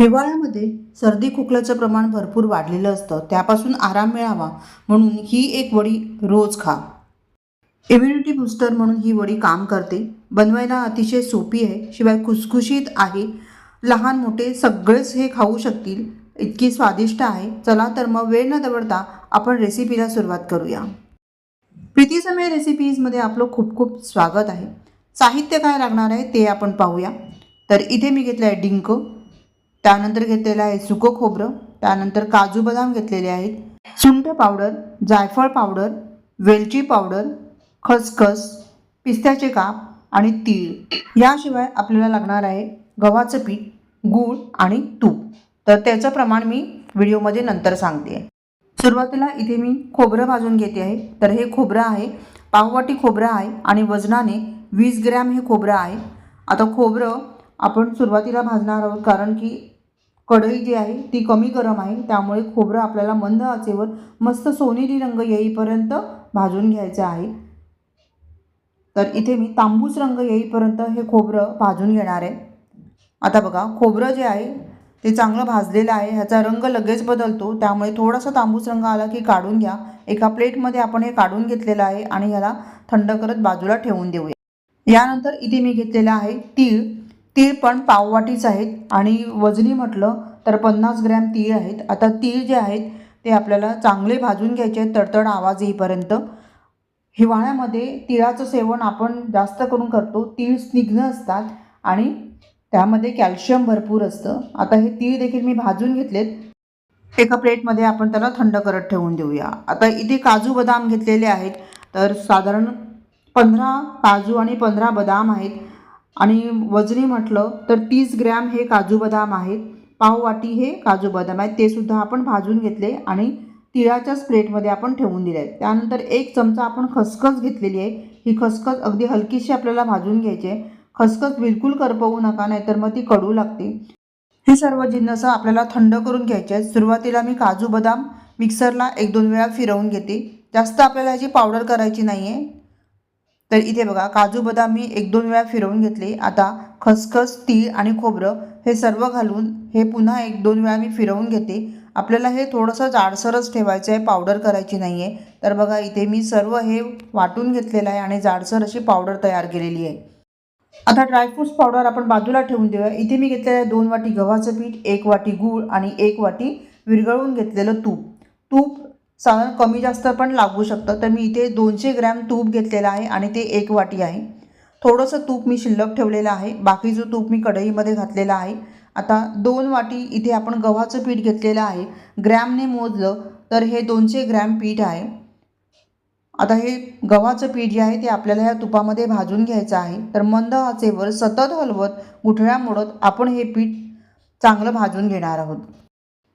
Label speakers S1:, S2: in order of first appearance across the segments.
S1: हिवाळ्यामध्ये सर्दी खोकल्याचं प्रमाण भरपूर वाढलेलं असतं. त्यापासून आराम मिळावा म्हणून ही एक वडी रोज खा. इम्युनिटी बूस्टर म्हणून ही वडी काम करते. बनवायला अतिशय सोपी आहे. शिवाय खुसखुशीत आहे. लहान मोठे सगळेच हे खाऊ शकतील. इतकी स्वादिष्ट आहे. चला तर मग वेळ न दवडता आपण रेसिपीला सुरुवात करूया. प्रीतीसमय रेसिपीजमध्ये आपलं खूप खूप स्वागत आहे. साहित्य काय लागणार आहे ते आपण पाहूया. तर इथे मी घेतलं आहे डिंक. त्यानंतर घेतलेलं आहे सुकं खोबरं त्यानंतर काजू बदाम घेतलेले आहेत सुंठ पावडर जायफळ पावडर वेलची पावडर खसखस पिस्त्याचे काप आणि तीळ. याशिवाय आपल्याला लागणार आहे गव्हाचं पीठ गूळ आणि तूप. तर त्याचं प्रमाण मी व्हिडिओमध्ये नंतर सांगते. सुरुवातीला इथे मी खोबरं भाजून घेते आहे. तर हे खोबरं आहे पाववाटी खोबरं आहे आणि वजनाने वीस ग्रॅम हे खोबरं आहे. आता खोबरं आपण सुरुवातीला भाजणार आहोत कारण की कढई जी आहे ती कमी गरम आहे. त्यामुळे खोबरं आपल्याला मंद आचेवर मस्त सोनेरी रंग येईपर्यंत भाजून घ्यायचं आहे. तर इथे मी तांबूस रंग येईपर्यंत हे खोबरं भाजून घेणार आहे. आता बघा खोबरं जे आहे ते चांगलं भाजलेलं आहे. ह्याचा रंग लगेच बदलतो. त्यामुळे थोडासा तांबूस रंग आला की काढून घ्या. एका प्लेटमध्ये आपण हे काढून घेतलेलं आहे आणि ह्याला थंड करत बाजूला ठेवून देऊया. यानंतर इथे मी घेतलेलं आहे तीळ. तीळ पण पाववाटीच आहेत. आणि वजनी म्हटलं तर पन्नास ग्रॅम तीळ आहेत. आता तीळ जे आहेत ते आपल्याला चांगले भाजून घ्यायचे आहेत तडतड आवाज येईपर्यंत. हिवाळ्यामध्ये तिळाचं सेवन आपण जास्त करून करतो. तीळ स्निग्ध असतात आणि त्यामध्ये कॅल्शियम भरपूर असतं. आता हे तीळ देखील मी भाजून घेतलेत. एका प्लेटमध्ये आपण त्याला थंड करत ठेवून देऊया. आता इथे काजू बदाम घेतलेले आहेत. तर साधारण पंधरा काजू आणि पंधरा बदाम आहेत. आणि वजनी म्हटलं तर तीस ग्रॅम हे काजू बदाम आहेत. पाववाटी हे काजू बदाम आहेत. ते सुद्धा आपण भाजून घेतले आणि तिळाच्याच प्लेटमध्ये आपण ठेवून दिले. आहेत त्यानंतर एक चमचा आपण खसखस घेतलेली आहे. ही खसखस अगदी हलकीशी आपल्याला भाजून घ्यायची आहे. खसखस बिलकुल करपवू नका नाहीतर मग ती कडू लागते. हे सर्व जिन्नस आपल्याला थंड करून घ्यायचे आहेत. सुरुवातीला मी काजू बदाम मिक्सरला एक दोन वेळा फिरवून घेते. जास्त आपल्याला ह्याची पावडर करायची नाही आहे तर इथे बघा काजू बदाम मी एक दोन वेळा फिरवून घेतले. आता खसखस तीळ आणि खोबरं हे सर्व घालून हे पुन्हा एक दोन वेळा मी फिरवून घेते. आपल्याला हे थोडंसं जाडसरच ठेवायचं आहे पावडर करायची नाही आहे तर बघा इथे मी सर्व हे वाटून घेतलेलं आहे आणि जाडसर अशी पावडर तयार केलेली आहे. आता ड्रायफ्रूट्स पावडर आपण बाजूला ठेवून देऊया. इथे मी घेतलेलं आहे दोन वाटी गव्हाचं पीठ एक वाटी गूळ आणि एक वाटी विरघळवून घेतलेलं तूप. तूप साधारण कमी जास्त पण लागू शकतं. तर मी इथे दोनशे ग्रॅम तूप घेतलेलं आहे आणि ते एक वाटी आहे. थोडंसं तूप मी शिल्लक ठेवलेलं आहे. बाकीचं तूप मी कढईमध्ये घातलेलं आहे आता दोन वाटी इथे आपण गव्हाचं पीठ घेतलेलं आहे. ग्रॅमने मोजलं तर हे दोनशे ग्रॅम पीठ आहे. आता हे गव्हाचं पीठ जे आहे ते आपल्याला या तुपामध्ये भाजून घ्यायचं आहे. तर मंद आचेवर सतत हलवत गुठळ्या मोडत आपण हे पीठ चांगलं भाजून घेणार आहोत.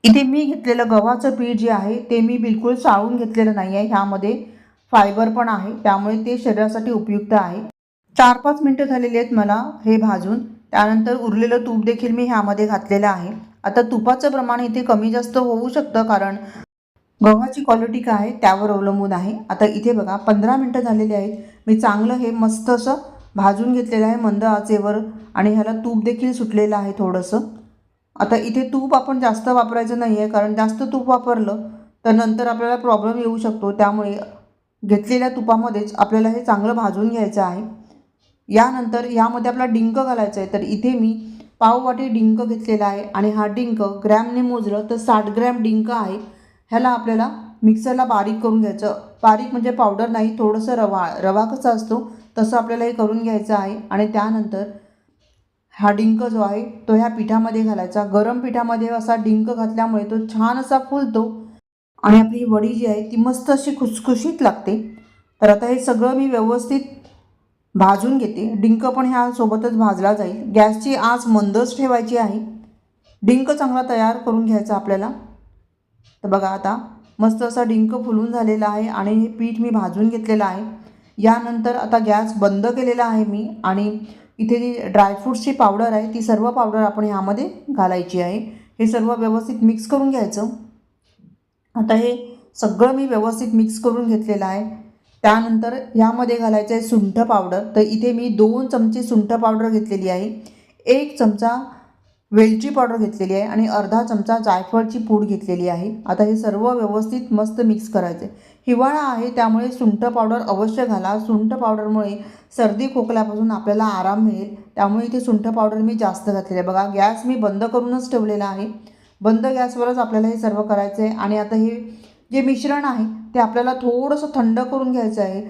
S1: इथे मी घेतलेलं गव्हाचं पीठ जे आहे ते मी बिलकुल चाळून घेतलेलं नाही आहे ह्यामध्ये फायबर पण आहे. त्यामुळे ते शरीरासाठी उपयुक्त आहे. चार पाच मिनटं झालेली आहेत मला हे भाजून. त्यानंतर उरलेलं तूप देखील मी ह्यामध्ये घातलेलं आहे. आता तुपाचं प्रमाण इथे कमी जास्त होऊ शकतं कारण गव्हाची क्वालिटी काय आहे त्यावर अवलंबून आहे. आता इथे बघा पंधरा मिनटं झालेली आहेत. मी चांगलं हे मस्त असं भाजून घेतलेलं आहे मंद आचेवर आणि ह्याला तूप देखील सुटलेलं आहे थोडंसं. आता इथे तूप आपण जास्त वापरायचं नाही आहे कारण जास्त तूप वापरलं तर नंतर आपल्याला प्रॉब्लेम येऊ शकतो. त्यामुळे घेतलेल्या तुपामध्येच आपल्याला हे चांगलं भाजून घ्यायचं आहे. यानंतर यामध्ये आपला डिंक घालायचा आहे. तर इथे मी पाववाटी डिंक घेतलेला आहे आणि हा डिंक ग्रॅमने मोजलं तर साठ ग्रॅम डिंक आहे. ह्याला आपल्याला मिक्सरला बारीक करून घ्यायचं. बारीक म्हणजे पावडर नाही थोडंसं रवा रवा कसा असतो तसं आपल्याला हे करून घ्यायचं आहे. आणि त्यानंतर हा डिंक जो आहे तो ह्या पिठामध्ये घालायचा. गरम पिठामध्ये असा डिंक घातल्यामुळे तो छान असा फुलतो आणि आपली वडी जी आहे ती मस्त अशी खुसखुशीत लागते. तर आता हे सगळं मी व्यवस्थित भाजून घेते. डिंक पण ह्या सोबतच भाजला जाईल. गॅसची आच मंदच ठेवायची आहे. डिंक चांगला तयार करून घ्यायचा आपल्याला. तर बघा आता मस्त असा डिंक फुलून झालेला आहे आणि हे पीठ मी भाजून घेतलेलं आहे. यानंतर आता गॅस बंद केलेला आहे मी आणि इथे जी ड्रायफ्रूट्सची पावडर आहे ती सर्व पावडर आपण ह्यामध्ये घालायची आहे. हे सर्व व्यवस्थित मिक्स करून घ्यायचं. आता हे सगळं मी व्यवस्थित मिक्स करून घेतलेलं आहे. त्यानंतर ह्यामध्ये घालायचं आहे सुंठ पावडर तर इथे मी दोन चमचे सुंठ पावडर घेतलेली आहे. एक चमचा वेलची पावडर घेतलेली आहे आणि अर्धा चमचा जायफळची पूड घेतलेली आहे. आता हे सर्व व्यवस्थित मस्त मिक्स करायचे हिवाळा आहे त्यामुळे सुंठ पावडर अवश्य घाला. सुंठ पावडरमुळे सर्दी खोकल्यापासून आपल्याला आराम मिळेल. त्यामुळे इथे सुंठ पावडर मी जास्त घातलेलं आहे. बघा गॅस मी बंद करूनच ठेवलेला आहे. बंद गॅसवरच आपल्याला हे सर्व करायचं आहे. आणि आता हे जे मिश्रण आहे ते आपल्याला थोडंसं थंड करून घ्यायचं आहे.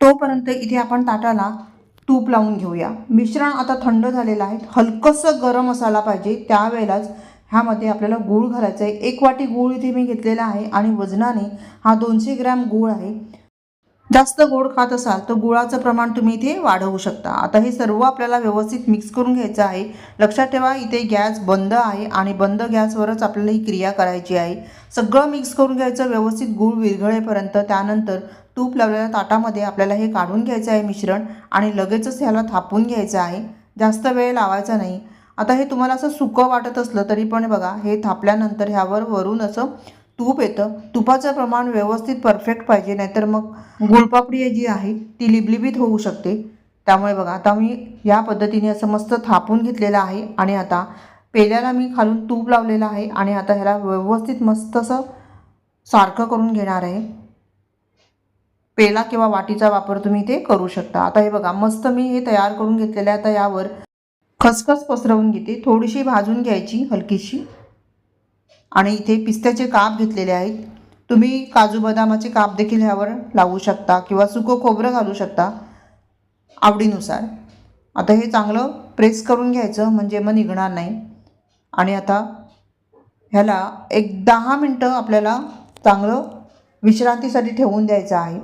S1: तोपर्यंत इथे आपण ताटाला तूप लावून घेऊया. मिश्रण आता थंड झालेलं आहे. हलकंसं गरम असायला पाहिजे. त्यावेळेलाच ह्यामध्ये आपल्याला गूळ घालायचा आहे. एक वाटी गूळ इथे मी घेतलेला आहे आणि वजनाने हा दोनशे ग्रॅम गूळ आहे. जास्त गोड खात असाल तर गुळाचं प्रमाण तुम्ही इथे वाढवू शकता. आता हे सर्व आपल्याला व्यवस्थित मिक्स करून घ्यायचं आहे. लक्षात ठेवा इथे गॅस बंद आहे आणि बंद गॅसवरच आपल्याला ही क्रिया करायची आहे. सगळं मिक्स करून घ्यायचं व्यवस्थित गूळ विरघळेपर्यंत. त्यानंतर तूप लावलेल्या ताटामध्ये आपल्याला हे काढून घ्यायचं आहे मिश्रण आणि लगेचच ह्याला थापून घ्यायचं आहे. जास्त वेळ लावायचा नाही. आता हे तुम्हाला असं सुकं वाटत असलं तरी पण बघा हे थापल्यानंतर ह्यावर वरून असं तूप येतं. तुपाचं प्रमाण व्यवस्थित परफेक्ट पाहिजे नाहीतर मग गुळपापडी जी आहे ती लिबलिबीत होऊ शकते. त्यामुळे बघा आता मी या पद्धतीने असं मस्त थापून घेतलेलं आहे आणि आता पेल्याला मी खालून तूप लावलेलं आहे आणि आता ह्याला व्यवस्थित मस्त असं सारखं करून घेणार आहे. पेला किंवा वाटीचा वापर तुम्ही ते करू शकता. आता हे बघा मस्त मी हे तयार करून घेतलेलं आहे आता यावर. खसखस पसरवून घेते. थोडीशी भाजून घ्यायची हलकीशी. आणि इथे पिस्त्याचे काप घेतलेले आहेत. तुम्ही काजू बदामाचे काप देखील ह्यावर लावू शकता किंवा सुकं खोबरं घालू शकता आवडीनुसार. आता हे चांगलं प्रेस करून घ्यायचं म्हणजे मग निघणार नाही. आणि आता ह्याला एक दहा मिनटं आपल्याला चांगलं विश्रांतीसाठी ठेवून द्यायचं आहे.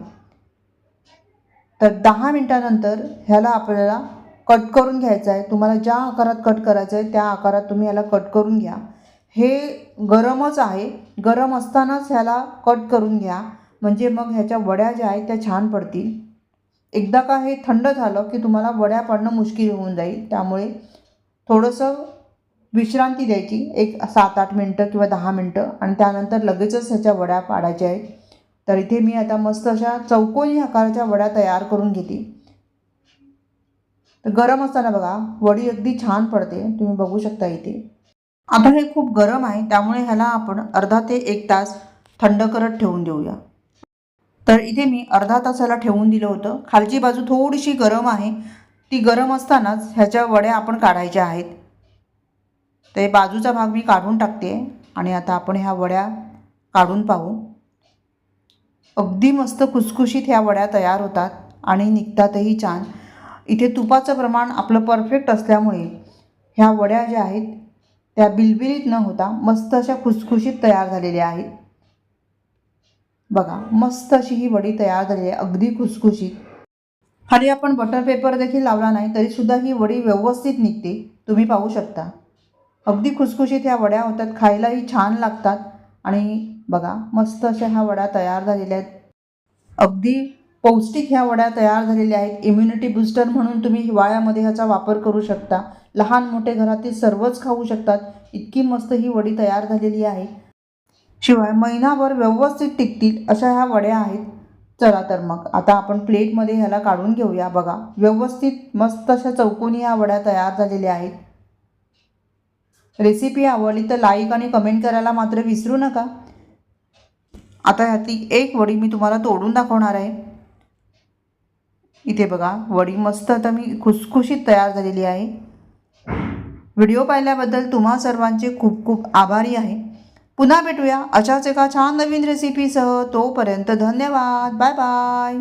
S1: तर दहा मिनटानंतर ह्याला आपल्याला कट करून घ्यायचं आहे तुम्हाला ज्या आकारात कट करायचं आहे त्या आकारात तुम्ही याला कट करून घ्या. हे गरमच आहे. गरम असतानाच ह्याला कट करून घ्या. म्हणजे मग ह्याच्या वड्या ज्या आहेत त्या छान पडतील. एकदा का हे थंड झालं की तुम्हाला वड्या पडणं मुश्किल होऊन जाईल. त्यामुळे थोडंसं विश्रांती द्यायची. एक सात आठ मिनटं किंवा दहा मिनटं. आणि त्यानंतर लगेचच ह्याच्या वड्या पाडायच्या आहेत. तर इथे मी आता मस्त अशा चौकोनी आकाराच्या वड्या तयार करून घेते. तर गरम असताना बघा वडी अगदी छान पडते तुम्ही बघू शकता इथे. आता हे खूप गरम आहे त्यामुळे ह्याला आपण अर्धा ते एक तास थंड करत ठेवून देऊया. तर इथे मी अर्धा तासाला ठेवून दिलं होतं. खालची बाजू थोडीशी गरम आहे ती गरम असतानाच ह्याच्या वड्या आपण काढायच्या आहेत. ते बाजूचा भाग मी काढून टाकते आणि आता आपण ह्या वड्या काढून पाहू. अगदी मस्त खुसखुशीत ह्या वड्या तयार होतात आणि निघतातही छान. इथे तुपाचं प्रमाण आपलं परफेक्ट असल्यामुळे ह्या वड्या ज्या आहेत त्या बिलबिलीत न होता मस्त अशा खुसखुशीत तयार झालेल्या आहेत. बघा मस्त अशी ही वडी तयार झालेली आहे अगदी खुसखुशीत. खाली आपण बटर पेपर देखील लावला नाही तरीसुद्धा ही वडी व्यवस्थित निघते. तुम्ही पाहू शकता. अगदी खुसखुशीत ह्या वड्या होतात खायलाही छान लागतात. आणि बघा मस्त अशा ह्या वड्या तयार झालेल्या आहेत. अगदी पौष्टिक ह्या वड्या तयार झालेल्या आहेत. इम्युनिटी बूस्टर म्हणून तुम्ही हिवाळ्यामध्ये ह्याचा वापर करू शकता. लहान मोठे घरातील सर्वच खाऊ शकतात. इतकी मस्त ही वडी तयार झालेली आहे. शिवाय महिनाभर व्यवस्थित टिकतील अशा ह्या वड्या आहेत. चला तर मग आता आपण प्लेटमध्ये ह्याला काढून घेऊया. बघा व्यवस्थित मस्त अशा चौकोनी ह्या वड्या तयार झालेल्या आहेत. रेसिपी आवडली तर लाईक आणि कमेंट करायला मात्र विसरू नका. आता ह्यातली एक वडी मी तुम्हाला तोडून दाखवणार आहे. इथे बघा वडी मस्त आता मी खुसखुशीत तयार झालेली आहे. व्हिडिओ पाहिल्याबद्दल तुम्हा सर्वांचे खूप खूप आभारी आहे. पुन्हा भेटूया अशाच एका छान नवीन रेसिपीसह तोपर्यंत धन्यवाद. Bye bye